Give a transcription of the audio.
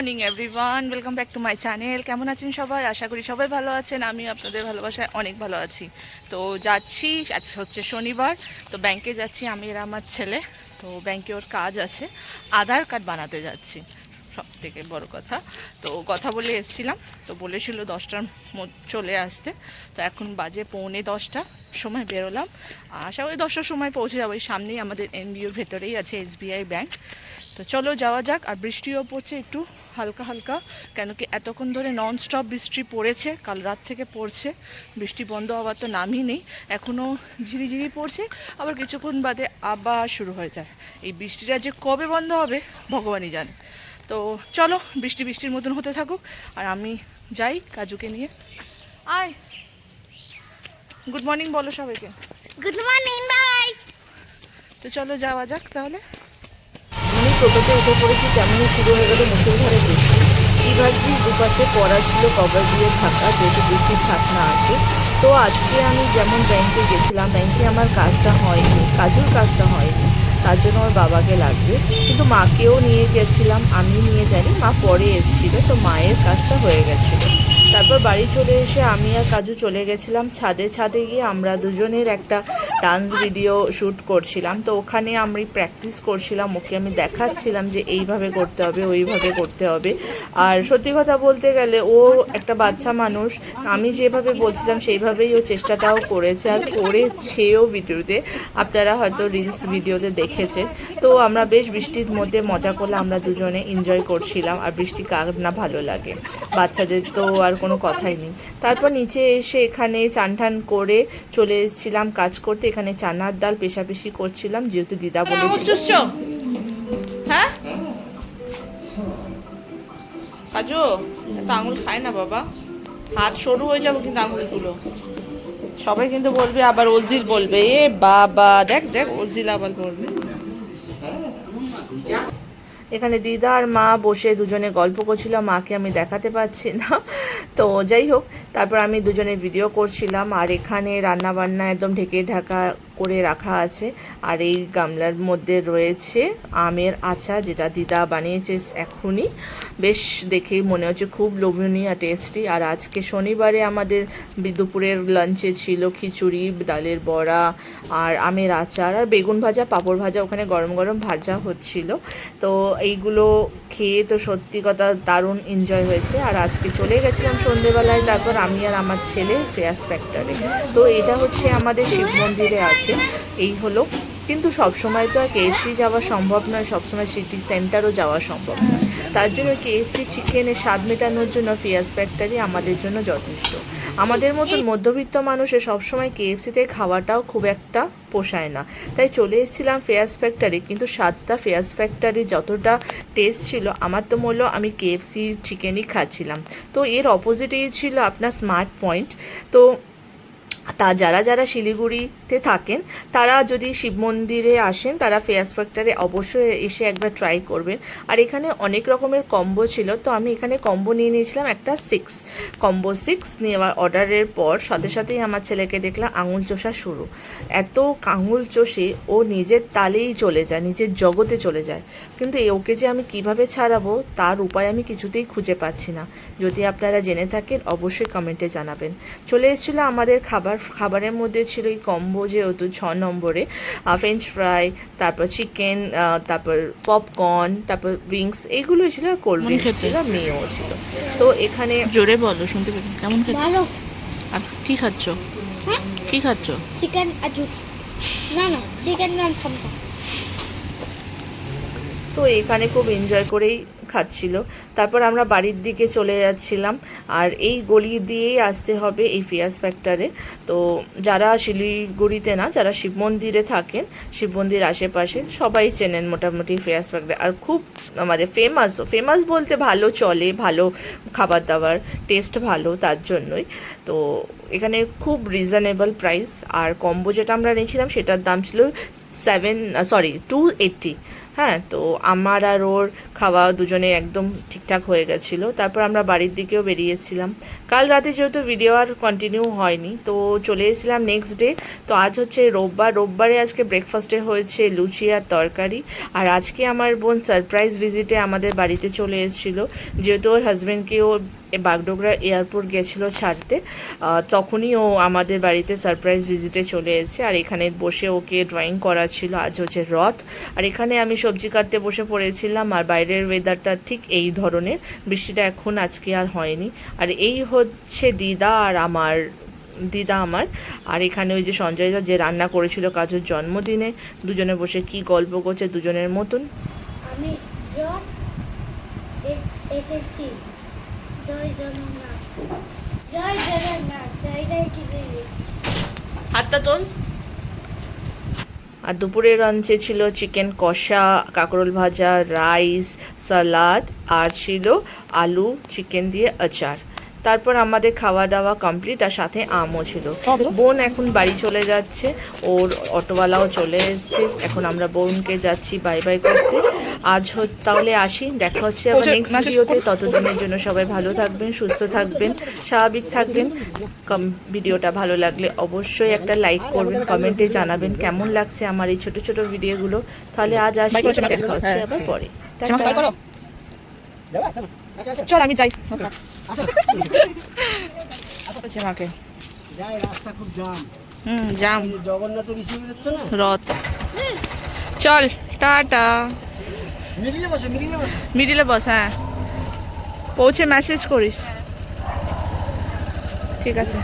Morning everyone welcome back to my channel কেমন আছেন সবাই? আশা করি সবাই ভালো আছেন। আমি আপনাদের ভালোবাসায় অনেক ভালো আছি। তো যাচ্ছি, আজ হচ্ছে শনিবার। তো ব্যাংকে যাচ্ছি আমি আর আমার ছেলে। তো ব্যাংকে ওর কাজ আছে। আধার কার্ড বানাতে যাচ্ছি। সব থেকে বড় কথা। তো কথা বলে এসেছিলাম। তো বলেছিল দশটার চলে আসতে। তো এখন বাজে পৌনে দশটা। সময় বেরোলাম। আশা করি দশটার সময় পৌঁছে যাব। সামনেই আমাদের এনবিওর ভেতরেই আছে এসবিআই ব্যাংক তো চলো যাওয়া যাক আর বৃষ্টিও পড়ছে একটু হালকা হালকা কেন কি এতক্ষণ ধরে নন স্টপ বৃষ্টি পড়েছে কাল রাত থেকে পড়ছে বৃষ্টি বন্ধ হওয়ার তো নামই নেই এখনও ঝিরিঝিরি পড়ছে আবার কিছুক্ষণ বাদে আবার শুরু হয়ে যায়। এই বৃষ্টিটা যে কবে বন্ধ হবে ভগবানই জানে। তো চলো বৃষ্টি বৃষ্টির মতন হতে থাকুক আর আমি যাই কাজুকে নিয়ে। আয়। গুড মর্নিং বলো সবাইকে। গুড মর্নিং বাই তো চলো যাওয়া যাক তাহলে। টোটোতে উঠে পড়েছি তেমনই শুরু হয়ে গেল মুসলধারে বৃষ্টি। বিভাগটি দুপাশে পড়া ছিল কভার দিয়ে থাকা যেহেতু বৃষ্টির ছাট না আসে তো আজকে আমি যেমন ব্যাংকে গেছিলাম, ব্যাংকে আমার কাজটা হয়নি, কাজুর কাজটা হয়নি, তার জন্য আমার বাবাকে লাগবে। কিন্তু মাকেও নিয়ে গেছিলাম, আমি নিয়ে যাইনি, মা পরে এসেছিল, তো মায়ের কাজটা হয়ে গেছিল তারপর বাড়ি চলে এসে আমি আর কাজু চলে গেছিলাম। ছাদে ছাদে গিয়ে আমরা দুজনের একটা ডান্স ভিডিও শ্যুট করছিলাম। তো ওখানে আমি প্র্যাকটিস করছিলাম, ওকে আমি দেখাচ্ছিলাম যে এইভাবে করতে হবে, ওইভাবে করতে হবে। আর সত্যি কথা বলতে গেলে ও একটা বাচ্চা মানুষ, আমি যেভাবে বলছিলাম সেইভাবেই ও চেষ্টাটাও করেছে আর করেছেও ভিডিওতে। আপনারা হয়তো রিলস ভিডিওতে দেখেছে তো আমরা বেশ বৃষ্টির মধ্যে মজা করলে আমরা দুজনে এনজয় করছিলাম। আর বৃষ্টি কার না ভালো লাগে। বাচ্চাদের তো আর কোনো কথাই নেই। তারপর নিচে এসে এখানে চান টান করে চলে এসেছিলাম কাজ করতে। এখানে চানার ডাল পেশাপেশি করছিলাম যেহেতু দিদা বলেছিল। হ্যাঁ? কাজু এত আঙুল খায় না বাবা। হাত সরু হয়ে যাবে কিন্তু আঙুলগুলো। সবাই কিন্তু বলবে আবার ওজিল বলবে এ বাবা দেখ দেখ ওজিল আবার বলবে। এখানে দিদা আর মা বসে দুজনে গল্প করছিল, মাকে আমি দেখাতে পাচ্ছি না। তো যাই হোক, তারপর আমি দুজনে ভিডিও করছিলাম আর এখানে রান্না বান্না একদম ঢেকে ঢাকা করে রাখা আছে। আর এই গামলার মধ্যে রয়েছে আমের আচার যেটা দিদা বানিয়েছে এখনই। বেশ দেখেই মনে হচ্ছে খুব লোভনীয় টেস্টি আর আজকে শনিবারে আমাদের দুপুরের লাঞ্চে ছিল খিচুড়ি, ডালের বড়া আর আমের আচার। আর বেগুন ভাজা, পাঁপড় ভাজা ওখানে গরম গরম ভাজা হচ্ছিল। তো এইগুলো খেয়ে তো সত্যি কথা দারুণ এনজয় হয়েছে। আর আজকে চলে গেছিলাম সন্ধেবেলায়, তারপর আমি আর আমার ছেলে ফেয়াস ফ্যাক্টরে তো এটা হচ্ছে আমাদের শিব মন্দিরে আছে এই হলো। কিন্তু সবসময় তো আর কেএফসি যাওয়া সম্ভব নয়, সবসময় সিটি সেন্টারও যাওয়া সম্ভব নয়। তার জন্য কেএফসি চিকেনের স্বাদ মেটানোর জন্য ফিয়াস ফ্যাক্টরি আমাদের জন্য যথেষ্ট। আমাদের মতন মধ্যবিত্ত মানুষের সবসময় কেএফসিতে খাওয়াটাও খুব একটা পোষায় না। তাই চলে এসেছিলাম ফেয়াস ফ্যাক্টরি কিন্তু স্বাদটা ফেয়াস ফ্যাক্টরি যতটা টেস্ট ছিল, আমার তো মূল্য আমি কেএফসি চিকেনই খাচ্ছিলাম। তো এর অপোজিটেই ছিল আপনার স্মার্ট পয়েন্ট তো তা যারা যারা শিলিগুড়িতে থাকেন, তারা যদি শিব মন্দিরে আসেন, তারা ফেয়াস ফ্যাক্টরে অবশ্যই এসে একবার ট্রাই করবেন। আর এখানে অনেক রকমের কম্বো ছিল, তো আমি এখানে কম্বো নিয়ে নিয়েছিলাম একটা সিক্স কম্বো সিক্স নেওয়ার অর্ডারের পর সাথে সাথেই আমার ছেলেকে দেখলাম আঙুল চষা শুরু। এত আঙুল চষে ও নিজের তালেই চলে যায়, নিজের জগতে চলে যায়। কিন্তু ওকে যে আমি কীভাবে ছাড়াবো, তার উপায় আমি কিছুতেই খুঁজে পাচ্ছি না। যদি আপনারা জেনে থাকেন, অবশ্যই কমেন্টে জানাবেন। চলে এসেছিল আমাদের খাবার খাবারের মধ্যে ছিল এই কম্বো যেহেতু ছ নম্বরে ফ্রেঞ্চ ফ্রাই তারপর চিকেন তারপর পপকর্ন তারপর উইংস এগুলো ছিল আর কোল্ড ড্রিঙ্কস ছিল মেয়েও ছিল। তো এখানে জোরে বলো শুনতে পেলাম। কেমন ভালো। আর কি খাচ্ছ? হ্যাঁ? কি খাচ্ছ? চিকেন আর জুস না না চিকেন নাম খামটা তো এখানে খুব এনজয় করেই খাচ্ছিল। তারপর আমরা বাড়ির দিকে চলে যাচ্ছিলাম। আর এই গলি দিয়েই আসতে হবে এই ফিয়াস ফ্যাক্টরে তো যারা শিলিগুড়িতে না, যারা শিব মন্দিরে থাকেন, শিব মন্দির আশেপাশে, সবাই চেনেন মোটামুটি ফিয়াস ফ্যাক্টরি আর খুব আমাদের ফেমাসও ফেমাস বলতে ভালো চলে, ভালো খাবার দাবার টেস্ট ভালো তার জন্যই। তো এখানে খুব রিজনেবল প্রাইস আর কম্বো যেটা আমরা নিয়েছিলাম, সেটার দাম ছিল সেভেন সরি টু এইট্টি হ্যাঁ তো আমার আর ওর খাওয়া দুজনে একদম ঠিকঠাক হয়ে গেছিল। তারপর আমরা বাড়ির দিকেও বেরিয়েছিলাম। কাল রাতে যেহেতু ভিডিও আর কন্টিনিউ হয়নি, তো চলে এসেছিলাম নেক্সট ডে তো আজ হচ্ছে রোববার। রোববারে আজকে ব্রেকফাস্টে হয়েছে লুচি আর তরকারি। আর আজকে আমার বোন সারপ্রাইজ ভিজিটে আমাদের বাড়িতে চলে এসেছিল। যেহেতু ওর হাজব্যান্ডকে ও এ বাগডোগরা এয়ারপোর্ট গেছিল ছাড়তে তখনই ও আমাদের বাড়িতে সারপ্রাইজ ভিজিটে চলে এসেছে। আর এখানে বসে ওকে ড্রয়িং করা ছিল আজ হচ্ছে রথ। আর এখানে আমি সবজি কাটতে বসে পড়েছিলাম আর বাইরের ওয়েদারটা ঠিক এই ধরনের। বৃষ্টিটা এখন আজকে আর হয়নি। আর এই হচ্ছে দিদা আর আমার দিদা আমার। আর এখানে ওই যে সঞ্জয়দা যে রান্না করেছিল কাজুর জন্মদিনে দুজনে বসে কি গল্প করছে দুজনের মতন। আমি জয় এ- এসেছি জয় জগন্নাথ জয় জগন্নাথ জয় জয় কি হাতটা তোল আর দুপুরের লাঞ্চে ছিল চিকেন কষা কাঁকরোল ভাজা রাইস সালাদ আর ছিল আলু চিকেন দিয়ে আচার। তারপর আমাদের খাওয়া দাওয়া কমপ্লিট আর সাথে আমও ছিল। বোন এখন বাড়ি চলে যাচ্ছে ওর অটোওয়ালাও চলে এসছে। এখন আমরা বোনকে যাচ্ছি বাই বাই করতে। আজ হ- তাহলে আসি। দেখা হচ্ছে আবার নেক্সট ভিডিওতে। ততদিনের জন্য সবাই ভালো থাকবেন সুস্থ থাকবেন স্বাভাবিক থাকবেন। ভিডিওটা ভালো লাগলে অবশ্যই একটা লাইক করবেন কমেন্টে জানাবেন কেমন লাগছে আমার এই ছোট ছোট ভিডিওগুলো। তাহলে আজ আসি। দেখা হচ্ছে হ্যাঁ। আবার পরে। টাটা। bye করো। চল আমি যাই। জাম। জগন্নাথের রথ। চল টাটা মিডিলে বসে মিডিলে বসে মিডিলে বস হ্যাঁ। পৌঁছে মেসেজ করিস। ঠিক আছে।